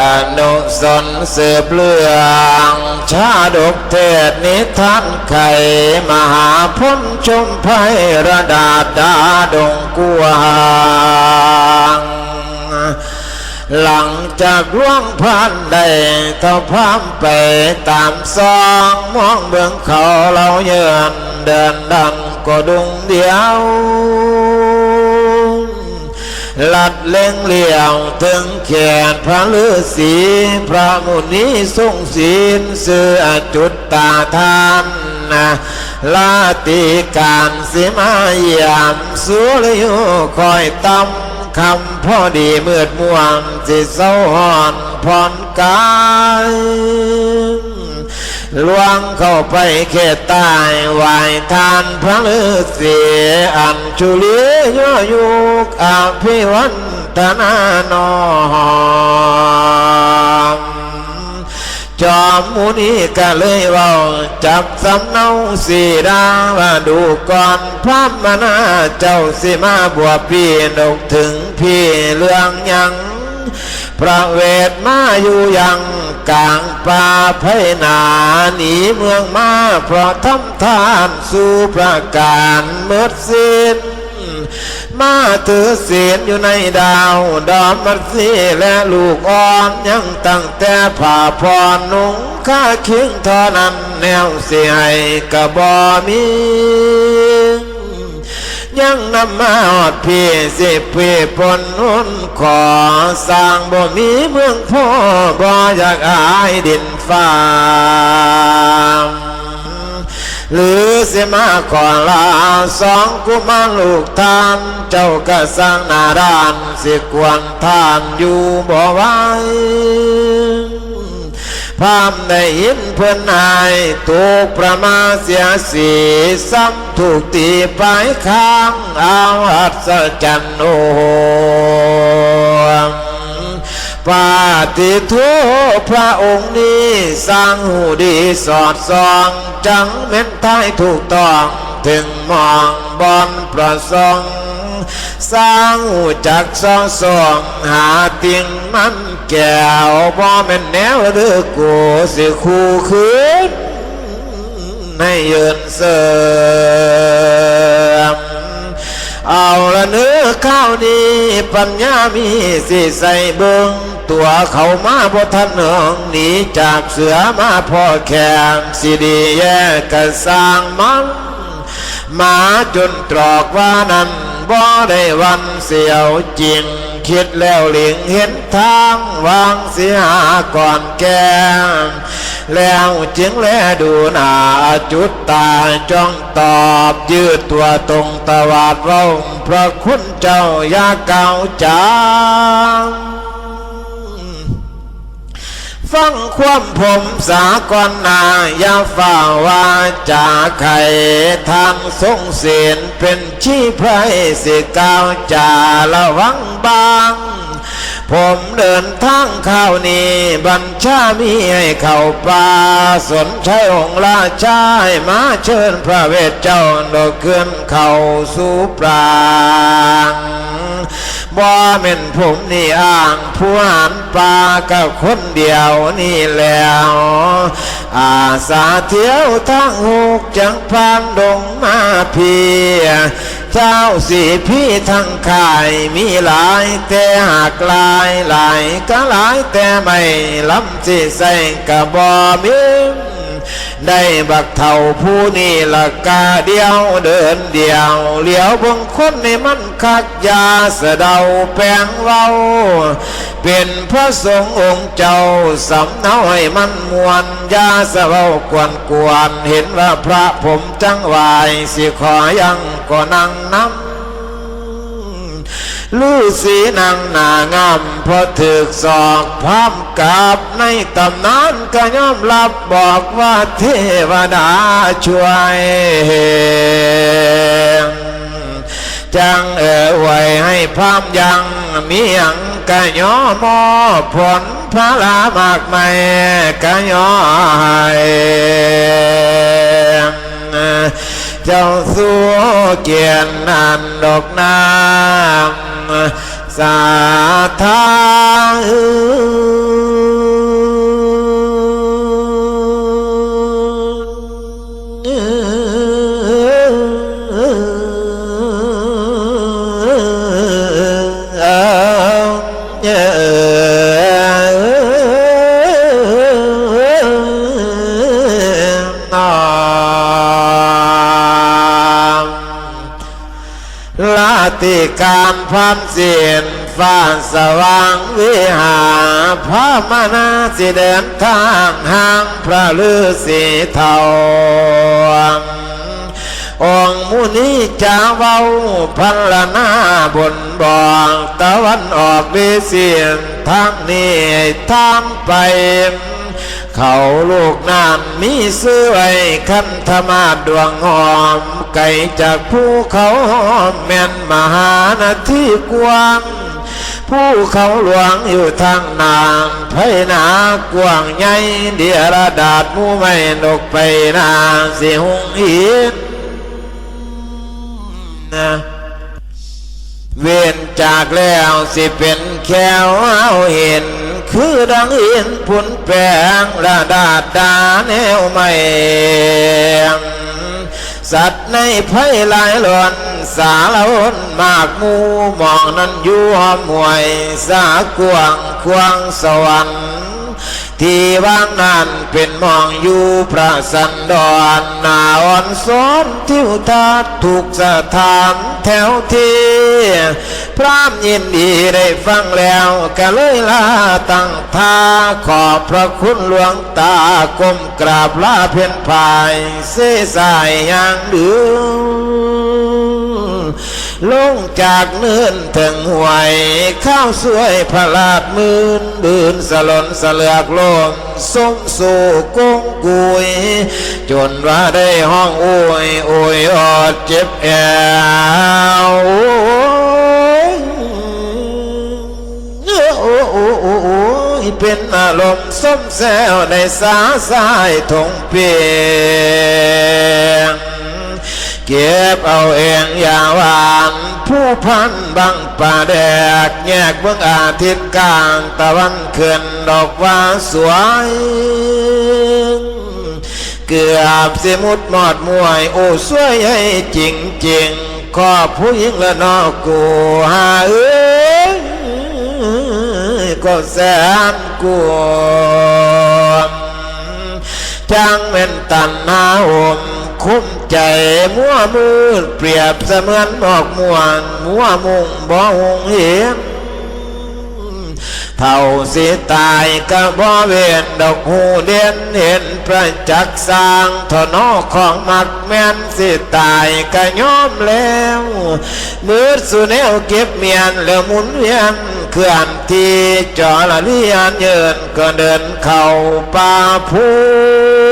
อนุสนสืบเรื่องชาดกเทศนิทานไข่มหาพ้นชมไพระดาดาดงกวางหลังจากล่วงผ่านได้เท่าพามไปตามซองมองเบื้องเขาเราเยือนเดินดังก็ดุงเดียว ลัดเล่งเลี่ยวถึงแขนพระฤาษีพระมุนีทรงศีลเสือจุดตาทานนะลาติการสิมายี่ยมสุรยุคอยตำคำพอดีมืดม่วงสิเศร้าหอนผ่อนกาย ลวงเข้าไปเขตใต้ไหวทานพระฤาษีอัญชุลีย่อยุกอภิวันธนานอมจอมมุนีก็เลยเว่าจับสำเนาสีดาว่าดูก่อนพระมนาเจ้าสิมาบวชพี่นกถึงพี่เรื่องยัง พระเวทมาอยู่ยังกลางป่าไพนาหนีเมืองมาเพราะทำทานสู่ประการเมื่อสิ้นมาถือเศีลอยู่ในดาว ดอมมัดซีและลูกอ่อนยังตั้งแต่ผ่าพรนุ่งข้าเคียงเทอนั้นแนวเสียให้กระบอมี ยังนำมาอดพี่สิพี่ปนนุนขอสร้างบ่มีเมืองพ่อบ่อยากอายดินฟ้าหรือเสมาขอลาสองกุมารลูกทานเจ้าก็สร้างนาดานสิกวนทานอยู่บ่ไว พามได้ยินเพื่อนนายถูกประมาเสียสีซ้ำถูกตีไปข้างเอาอัศจรรย์โอปาติทุพระองค์นี้สร้างหูดีสอดส่อง จังเม็นท้ายถูกต้อง ถึงมองบอนประสงค์ สร้างหูจักซองสองหาติงมันแก้วบ่แม่นแนวหรือกูสิคู่คืนให้ยืนเสริมเอาละเนื้อข้าวนี้ปัญญามีสิใส่เบิงตัวเขามาบ่ทันหิงหนีจากเสือมาพ่อแขมสิดีแย่กะสร้างมันมาจนตรอกว่านั้น บ่ได้วันเสียวจริง คิดแล้วหลิงเห็นทางวางเสียก่อนแก้มแล้วจึงแลดูหน้าจุดตาจ้องตอบยืดตัวตรงตวาดเว้าพระคุณเจ้ายาเก่าจัง ฟังความผมสากรนายาฝ่าวาจาไข่ทางทรงเสียนเป็นชี้ไพรสิกาวจาระวังบางผมเดินทางข้าวนี้บัญชามีให้เข้าป่าสนใช้องค์ราชาให้มาเชิญพระเวทเจ้าโดดเคลื่อนเข้าสู่ปราง บ่แม่นผมนี่อ้างผู้หันปลากับคนเดียวนี่แล้วอาสาเที่ยวทั้งหกจังพานดงมาเพียเจ้าสีพี่ทั้งขายมีหลายแต่หากลายหลายก็หลายแต่ไม่ลำสิใส่กะบ่มี ได้บักเท่าผู้นี่ละกาเดียวเดินเดียวเหลียวเบงคนในมันคักยาเสดาแปลงเว้า เป็นพระสงฆ์องค์เจ้าสำเนาให้มันมวนยาสเว้ากวนกวนเห็นว่าพระผมจังวายสิขอยังก็นั่งน้ำ ลูสีนางนางามพอถึกศอกพร้อมกับในตำนานก็ยอมรับบอกว่าเทวดาช่วยจังเอ่อไว้ให้พร้อมยังมียังกะยอมอผลพระลามากมายกะยอให้เจ้าสัวเกียรตินันดอกน้ำ สาธา การพามเสียนฟ้าสว่างวิหาพระมานาสิเดินทางห่างพระฤาษีเทา องมุนีจาเว้าพันละนาบนบอกตะวันออกเสียนทางนี้ทางไป เขาลูกน้ำมีเสื้อไอ้คันธมาดวงหอม ไก่จากภูเขาหอมแม่นมหานาที่กว้างผู้เขาหลวงอยู่ทางนางไพนากว้างใหญ่เดียระดาดมูไม่นกไปนางสิหงหิน เวียนจากแล้วสิเป็นแควเอาเห็น คือดังเห็นผลแปลงระดาดดาแนวไม่สัตว์ในไพ่ลายหลอนสารวนมากมูมองนั้นอยู่หอมหวยสากวงควงสวรรค์ ที่วางนั้นเป็นมองอยู่พระสันดรนนาอ่อนซ้อนทิวทัศน์ถูกสถานแถวที่พระยินดีได้ฟังแล้วก็เลยลาตั้งท่าขอบพระคุณหลวงตาก้มกราบลาเพียนภายเสสายอย่างเดือ ลงจากเนินถึงหวย ข้าวสวยพลาดมืนบืนสลนสเลือกลมสมสู่กุ้งกุย จนว่าได้ห้องโอยโอยอดเจ็บแอวโอ้โอ้โอ้โอ้เป็นอารมณ์ส้มแซวในสาสายทงเปียง เก็บเอาเองอย่าหวานผู้พันบังป่าแดกแยกเบื้องอาทิตย์กลางตะวันขึ้นดอกว่าสวย เกือบสิมุดหมอดมวย โอ้สวยให้จริงจริงขอบผู้หญิงละนอกูหาเอ้ยก็แสนกลัวจังเป็นตันหาอม คุ้มใจมัวมืดเปรียบเสมือนหมอกมวนมัวมุงบ่หงเห็นเท่าสิตายก็บ่เวียนดอกหูเด่นเห็นประจักษ์สร้างทนอของมักแม่นสิตายก็ยอมแล้วมืดสุแนวเก็บเมียนแล้วหมุนเวียนเคลื่อนที่จอละเลียนเยินก็เดินเข้าป่าพุง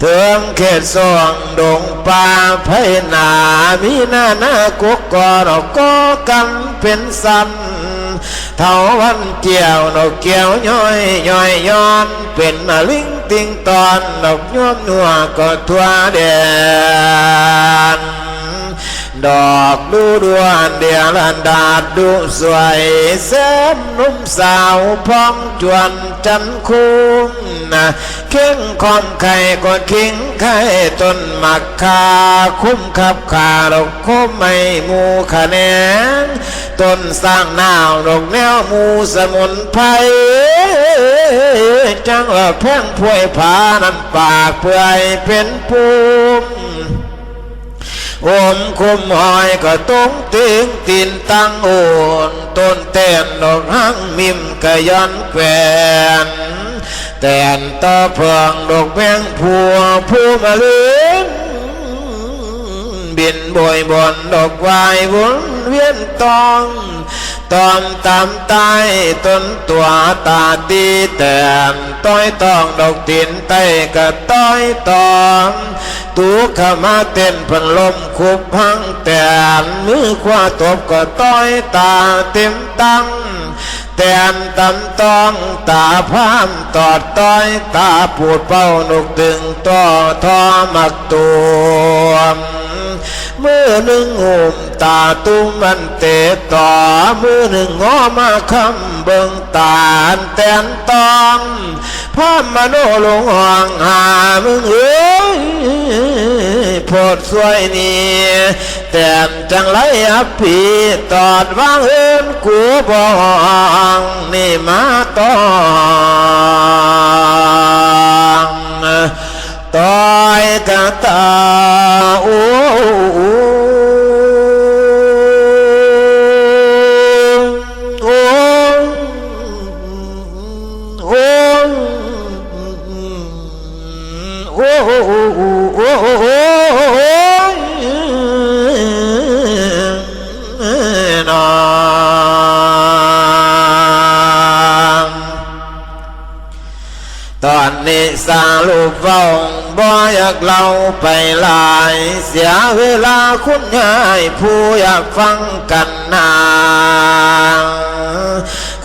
เถิงเขตสองดงป่าไพนามีหน้าหน้ากุกกอดอกก็กันเป็นสันเท่าวันเกี่ยวนกเกี่ยวย้อยย้อยย้อนเป็นอลิงติงตอนนกย้อมนัวก็ทั่วเดน ดอกดูดวนเดียรันดาดดูสวยแสนนุ่มสาวพร้อมจวนจันคุ้มนะเข่งคอมไข่ก็คิงไข่ต้นมักคาคุ้มขับขาดอกคมไม่หมูคะแนนต้นสร้างนาวดอกแนวหมูสมุนไพรจังว่าแพงพวยผาน้ำปากเปื่อยเป็นภูม โอมคุมหอยก็ต้งติงตินตั้งโอนต้นเต้นดอกหังมิมกะยันแกวนแต่นตะเพิงดอกแบงผัวผู้มาเลืนบินบอยบอนดอกวายวนเวียนตอง ตอมตามตายต้นตัวตาตีแต่มต้อยตองดอกตินไตกะต้อยตอมตูขมาเต้นพันลมคุบพังแต่มมือขวาตบก็ต้อยตาเต็มตั้งแต้มตำตองตาพามตอดต้อยตาปูดเป้านกตึงต่อทอมักตัว มือหนึ่งหุมตาตุ้มันเตะต่อมือหนึ่งงอมาคำเบิงตาแตนตองพามโนลงห่องหามึงเอ้ยโพดสวยนี่แต่จังไรอับปีตอดวางเอินกูบองนี่มาตอง นนี้สาลูกเฝ้าบ่อยากเล่าไปหลาย เสียเวลาคุณยายผู้อยากฟังกันนา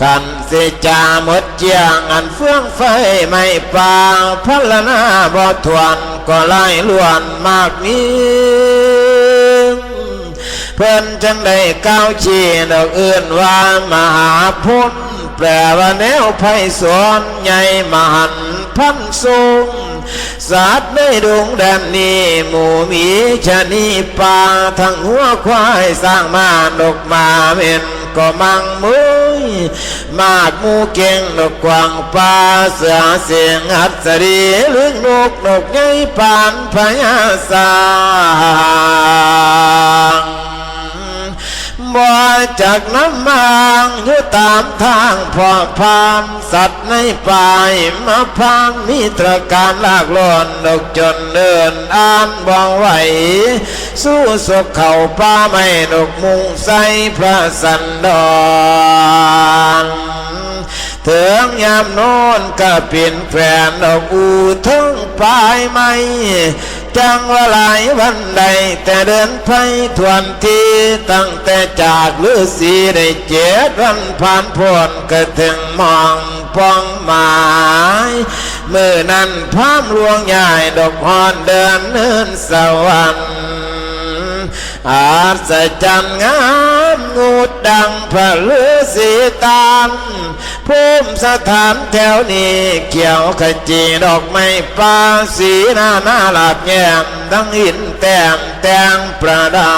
กันสิจาหมดเจียงอันเฟื่องไฟไม่ปางพัลนาบ่ทวนก็ไล่ล้วนมากมีเพื่อนจังได้ก้าวชีดอกอื่นว่ามหาพุทธแปลว่าแนวไพศาลใหญ่มหัน พันสูงสัตว์ในดงแดนนี้หมูมีชะนีป่าทั้งหัวควายสร้างมาดกมาเม็นก็มังมุยมากมูเก่งนกกวางป่าเสือเสียงหัดสรีลึงนกนกใหญ่ปานพญาสาง บ่จากน้ำมางอยู่ตามทางพอกพามสัตว์ในป่ายมาพางมีตรการลากลอนดกจนเดินอ่านบ่ไหว สู้ศกเข่าป้าไม่ดกมุงใสพระสันดอน ถึงยามนอนก็เปลี่ยนแฟนดอกอูทั้งปลายไม่จังว่าหลายวันใด แต่เดินไปทวนทีตั้งแต่จากฤาษีได้เจ็ดวันผ่านพ้นก็ถึงมองปองหมายเมื่อนั้นพร้อมลวงใหญ่ดอกพรเดินเนินสวรรค์ อาศจรรย์งามงูดดังพระฤาษีตามภูมิสถานแถวนี้เกี่ยวขจีดอกไม้ป่าสีหน้าหน้าหลับแย้มดังหินแต้มแตงประดา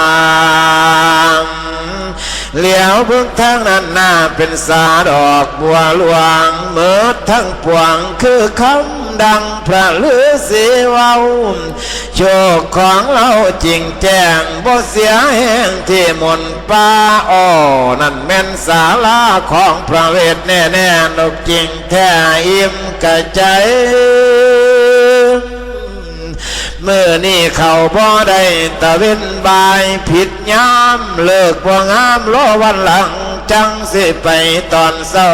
ม เหลียวเบื้องทางนั้นหน้าเป็นสาดอกบัวหลวงเมื่อทั้งปวงคือคำดังพระฤาษีเว้าโชคของเราจริงแจ้งบ่เสียแห่งที่มนป้าอ้อนั่นแม่นศาลาของพระเวทแน่แน่นกจริงแท้อิ่มกะใจ เมื่อนี่เขาบ่ได้ตะเว้นบายผิดยามเลิกบ่งามรอวันหลัง จังสิไปตอนเศร้า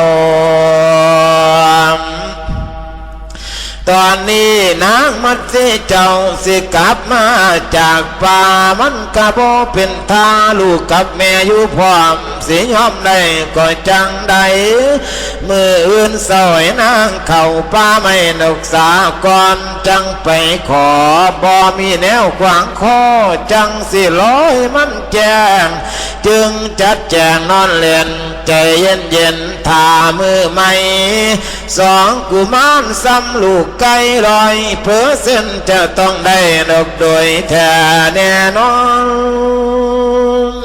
ตอนนี้นางมัดสิเจ้าสิกลับมาจากป่ามันกะบ่เป็นทาลูกกับแม่อยู่พร้อมสิยอมได้ก็จังใดมืออื่นสอยนางเข้าป่าไม่นกสาก่อนจังไปขอบ่มีแนวขวางคอจังสิร้อยมันแจงจึงจัดแจงนอนเล่นใจเย็นเย็นทามือไม่สองกุมารซ้ำลูกไกลลอยเพื่อเส้นจะต้องได้ดอกโดยแท้แน่นอน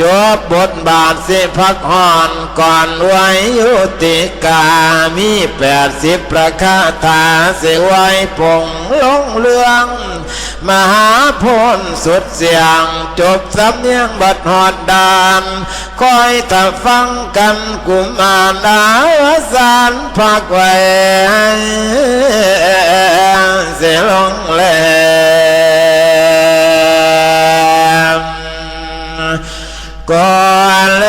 จบบทบาทสิพักห่อนก่อนไว้ยุติกา มีแปดสิบประคาถาสิไว้ปงลงเรื่อง มหาพลสุดเสียง จบสำเนียงบัดหอดดานคอยถ้าฟังกันกุมารดาวสารพักไว้เสียลงแลม قال